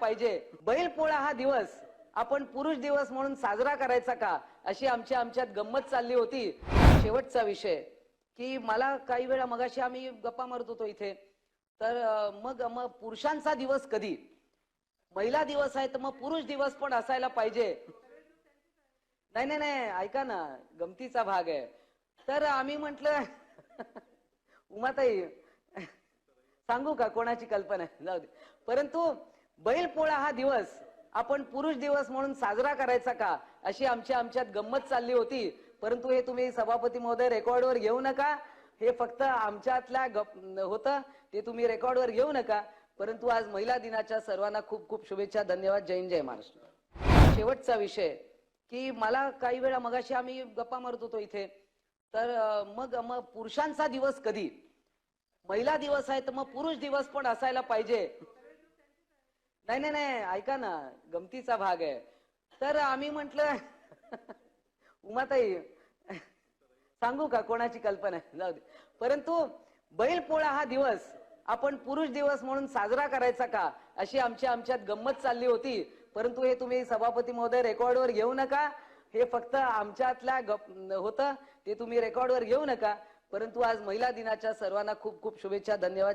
पाहिजे. बैलपोळा हा दिवस. आपण पुरुष दिवस म्हणून साजरा करायचा का? अशी आमची आमच्यात गंमत चालली होती. शेवटचा विषय. की मला काही वेळा मगाशी आम्ही गप्पा मारत होतो इथे. तर मग मग पुरुषांचा दिवस कधी? महिला दिवस आहे तर मग पुरुष दिवस पण असायला पाहिजे. नाही नाही नाही ऐका ना गमतीचा भाग आहे. तर आम्ही म्हंटल उमाताई सांगू का कोणाची कल्पना? आहे? जाऊ दे. परंतु बैलपोळा हा दिवस आपण पुरुष दिवस म्हणून साजरा करायचा का? अशी आमची आमच्यात गंमत चालली होती. परंतु हे तुम्ही सभापती महोदय रेकॉर्डवर घेऊ नका. हे फक्त आमच्यातल्या गप होतं. ते तुम्ही रेकॉर्डवर घेऊ नका. परंतु आज महिला दिनाच्या सर्वांना खूप खूप शुभेच्छा. धन्यवाद. जय हिंद जय महाराष्ट्र. शेवटचा विषय की मला काही वेळा मगाशी आम्ही गप्पा मारत होतो इथे. तर मग मग पुरुषांचा दिवस कधी? महिला दिवस आहे तर मग पुरुष दिवस पण असायला पाहिजे. नाही नाही नाही ऐका ना गमतीचा भाग आहे. तर आम्ही म्हटलं उमाताई सांगू का कोणाची कल्पना? आहे? जाऊ दे. परंतु बैलपोळा हा दिवस आपण पुरुष दिवस म्हणून साजरा करायचा का? अशी आमची आमच्यात गंमत चालली होती. परंतु हे तुम्ही सभापती महोदय रेकॉर्डवर घेऊ नका. हे फक्त आमच्यातल्या गप होतं ते तुम्ही रेकॉर्डवर घेऊ नका. परंतु आज महिला दिनाच्या सर्वांना खूप खूप शुभेच्छा धन्यवाद.